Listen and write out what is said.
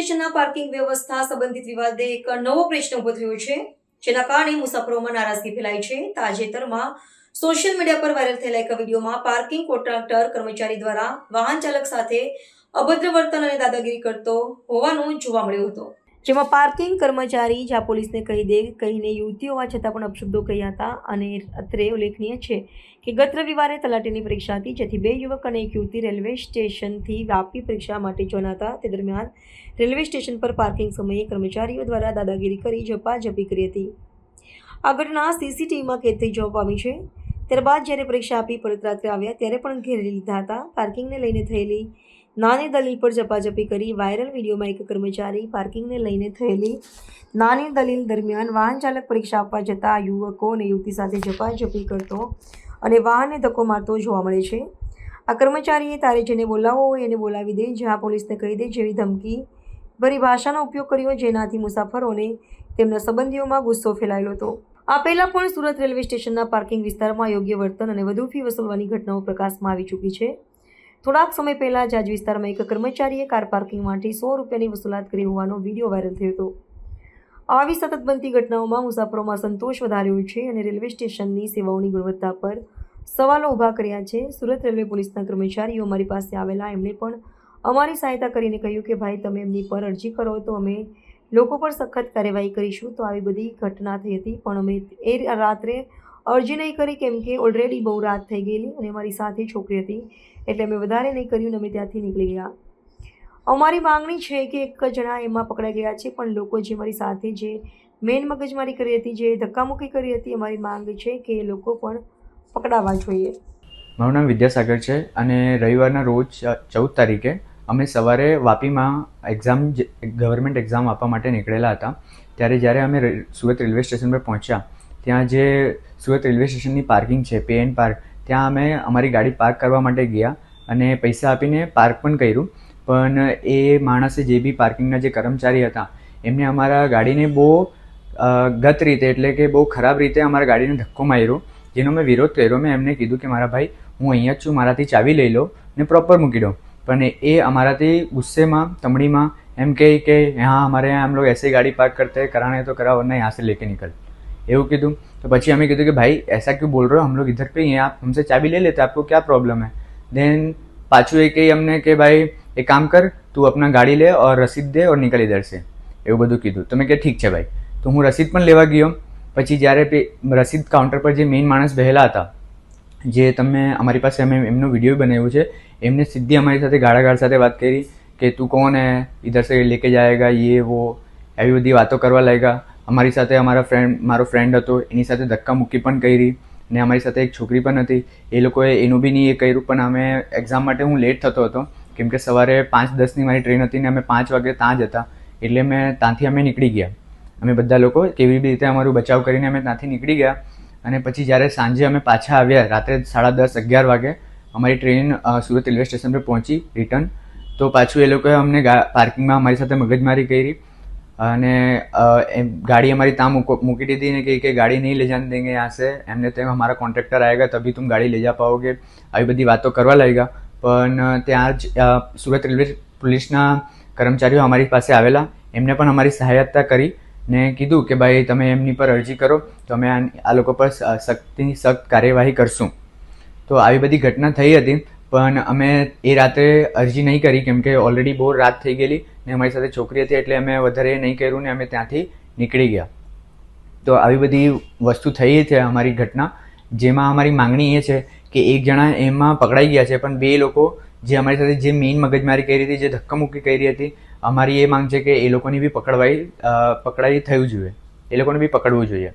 સ્ટેશનના પાર્કિંગ વ્યવસ્થા સંબંધિત વિવાદે એક નવો પ્રશ્ન ઊભો થયો છે, જેના કારણે મુસાફરોમાં નારાજગી ફેલાઈ છે. તાજેતરમાં સોશિયલ મીડિયા પર વાયરલ થયેલા એક વિડીયોમાં પાર્કિંગ કોન્ટ્રાક્ટર કર્મચારી દ્વારા વાહન ચાલક સાથે અભદ્ર વર્તન અને દાદાગીરી કરતો હોવાનું જોવા મળ્યું હતું. જેમાં પાર્કિંગ કર્મચારી જ્યાં પોલીસને કહી દે, કહીને યુવતી હોવા છતાં પણ અપશબ્દો કહ્યા હતા. અને અત્રે ઉલ્લેખનીય છે કે ગત રવિવારે તલાટીની પરીક્ષા હતી, જેથી બે યુવક અને એક યુવતી રેલવે સ્ટેશનથી વાપી પરીક્ષા માટે જોના હતા તે દરમિયાન રેલવે સ્ટેશન પર પાર્કિંગ સમયે કર્મચારીઓ દ્વારા દાદાગીરી કરી ઝપાઝપી કરી હતી. આ ઘટના સીસીટીવીમાં કેદ થઈ જવા પામી છે. ત્યારબાદ જ્યારે પરીક્ષા આપી પરત રાત્રે આવ્યા, ત્યારે પણ ઘેરી લીધા હતા. પાર્કિંગને લઈને થયેલી નાની દલીલ પર ઝપાઝપી કરી વાયરલ વિડીયોમાં એક કર્મચારી પાર્કિંગને લઈને થયેલી નાની દલીલ દરમિયાન વાહન ચાલક પરીક્ષા આપવા જતા યુવકો અને યુવતી સાથે ઝપાઝપી કરતો અને વાહનને ધક્કો મારતો જોવા મળે છે. આ કર્મચારીએ તારે જેને બોલાવવો હોય એને બોલાવી દે, જ્યાં પોલીસને કહી દે જેવી ધમકી ભરી ભાષાનો ઉપયોગ કર્યો જેનાથી મુસાફરોને તેમના સંબંધીઓમાં ગુસ્સો ફેલાયેલો હતો. આ પહેલાં પણ સુરત રેલવે સ્ટેશનના પાર્કિંગ વિસ્તારમાં યોગ્ય વર્તન અને વધુ ફી વસૂલવાની ઘટનાઓ પ્રકાશમાં આવી ચૂકી છે. થોડાક સમય પહેલાં આજ વિસ્તારમાં એક કર્મચારીએ કાર પાર્કિંગ માટે સો રૂપિયાની વસૂલાત કરી હોવાનો વીડિયો વાયરલ થયો હતો. આવી સતત બનતી ઘટનાઓમાં મુસાફરોમાં સંતોષ વધાર્યો છે અને રેલવે સ્ટેશનની સેવાઓની ગુણવત્તા પર સવાલો ઊભા કર્યા છે. સુરત રેલવે પોલીસના કર્મચારીઓ અમારી પાસે આવેલા. એમણે પણ અમારી સહાયતા કરીને કહ્યું કે, ભાઈ, તમે એમની પર અરજી કરો તો અમે લોકો પર સખત કાર્યવાહી કરીશું. તો આવી બધી ઘટના થઈ હતી, પણ અમે એ રાત્રે અરજી નહીં કરી કેમ કે ઓલરેડી બહુ રાત થઈ ગયેલી અને મારી સાથે છોકરી હતી, એટલે અમે વધારે નહીં કર્યું અમે ત્યાંથી નીકળી ગયા. અમારી માંગણી છે કે એક જણા એમાં પકડાઈ ગયા છે, પણ લોકો જે મારી સાથે જે મેન મગજમારી કરી હતી, જે ધક્કામુક્કી કરી હતી, અમારી માંગ છે કે એ લોકો પણ પકડાવા જોઈએ. મારું નામ વિદ્યાસાગર છે અને રવિવારના રોજ ચૌદ તારીખે અમે સવારે વાપીમાં એક્ઝામ ગવર્મેન્ટ એક્ઝામ આપવા માટે નીકળેલા હતા. ત્યારે જ્યારે અમે સુરત રેલવે સ્ટેશન પર પહોંચ્યા ત્યાં જે સુરત રેલવે સ્ટેશનની પાર્કિંગ છે પે એન્ડ પાર્ક ત્યાં અમે અમારી ગાડી પાર્ક કરવા માટે ગયા અને પૈસા આપીને પાર્ક પણ કર્યું પણ એ માણસે જે બી પાર્કિંગના જે કર્મચારી હતા એમને અમારા ગાડીને બહુ અ, ગત રીતે એટલે કે બહુ ખરાબ રીતે અમારા ગાડીને ધક્કો માર્યો જેનો મેં વિરોધ કર્યો મેં એમને કીધું કે મારા ભાઈ હું અહીંયા જ છું મારાથી ચાવી લઈ લો ને પ્રોપર મૂકી દો પણ એ અમારાથી ગુસ્સેમાં તમડીમાં એમ કહે કે હા हमारे यहाँ हम लोग ऐसे ही गाड़ी पार्क करते हैं कराना है तो करा वरना यहाँ से लेके निकल એવું કીધું તો પછી અમે કીધું કે ભાઈ ऐसा क्यों बोल रहे हो हम लोग इधर पे ही हैं आप हमसे चाबी ले लेते आपको क्या प्रॉब्लम है देन પાછું એ કહે અમને કે ભાઈ એક કામ કર તું अपना ગાડી લે और રસીદ દે और निकल इधर से એવું બધું કીધું તો મેં કે ઠીક છે ભાઈ તો હું રસીદ પણ લેવા ગયો પછી જ્યારે પે રસીદ કાઉન્ટર પર જે મેઇન માણસ બેહેલા હતા જે તમે અમારી પાસે અમે એમનો વિડીયો બનાવ્યો છે એમને સીધી અમારી સાથે ગાળાગાળ સાથે વાત કરી કે તું કોણ હે ઇધર સે લેકે જાયેગા યે વો એવી બધી વાતો કરવા લાગ્યા અમારી સાથે અમારા ફ્રેન્ડ મારો ફ્રેન્ડ હતો, એની સાથે ધક્કા મૂકી પણ કરી ને અમારી સાથે એક છોકરી પણ હતી. એ લોકોએ એનું બી નહીં એ કર્યું, પણ અમે એક્ઝામ માટે હું લેટ થતો હતો. કેમ કે સવારે પાંચ દસની મારી ટ્રેન હતી ને અમે પાંચ વાગે ત્યાં જ હતા. એટલે મેં ત્યાંથી અમે નીકળી ગયા. અમે બધા લોકો કેવી રીતે અમારું બચાવ કરીને અમે ત્યાંથી નીકળી ગયા. અને પછી જ્યારે સાંજે અમે પાછા આવ્યા, રાત્રે સાડા દસ, અગિયાર વાગે, અમારી ટ્રેન સુરત રેલવે સ્ટેશન પર પહોંચી રિટર્ન તો પાછું એ લોકોએ અમને ગા- પાર્કિંગમાં અમારી સાથે મગજમારી કરી. અને गाड़ी हमारी ताम મૂકી દીધી ને કે ગાડી નહીં લઈ જાન દેંગે યહાં સે. એમને તેમ હમારા કોન્ટ્રાક્ટર આયેગા તભી તુમ ગાડી લઈ જા પાઓગે આવી બધી વાતો કરવા લાગ્યા. પણ ત્યાં જ સુરત રેલવે પોલીસના કર્મચારીઓ અમારી પાસે આવેલા. એમને પણ અમારી સહાયતા કરી ને કીધું કે, ભાઈ, તમે એમની પર અરજી કરો. તો અમે આ લોકો પર સખ્તની સખ્ત કાર્યવાહી કરશું. તો આવી બધી ઘટના થઈ હતી. પણ અમે એ રાત્રે અરજી નહીં કરી, કેમ કે ઓલરેડી બહુ રાત થઈ ગયેલી ને અમારી સાથે છોકરી હતી એટલે અમે વધારે નહીં કર્યું ને અમે ત્યાંથી નીકળી ગયા. તો આવી બધી વસ્તુ થઈ છે અમારી ઘટના. જેમાં અમારી માંગણી એ છે કે એક જણા એમાં પકડાઈ ગયા છે, પણ બે લોકો જે અમારી સાથે જે મેઇન મગજમારી કરી હતી, જે ધક્કામુક્કી કરી હતી, અમારી એ માંગ છે કે એ લોકોની બી પકડવાઈ પકડાઈ થયું જોઈએ. એ લોકોને બી પકડવું જોઈએ.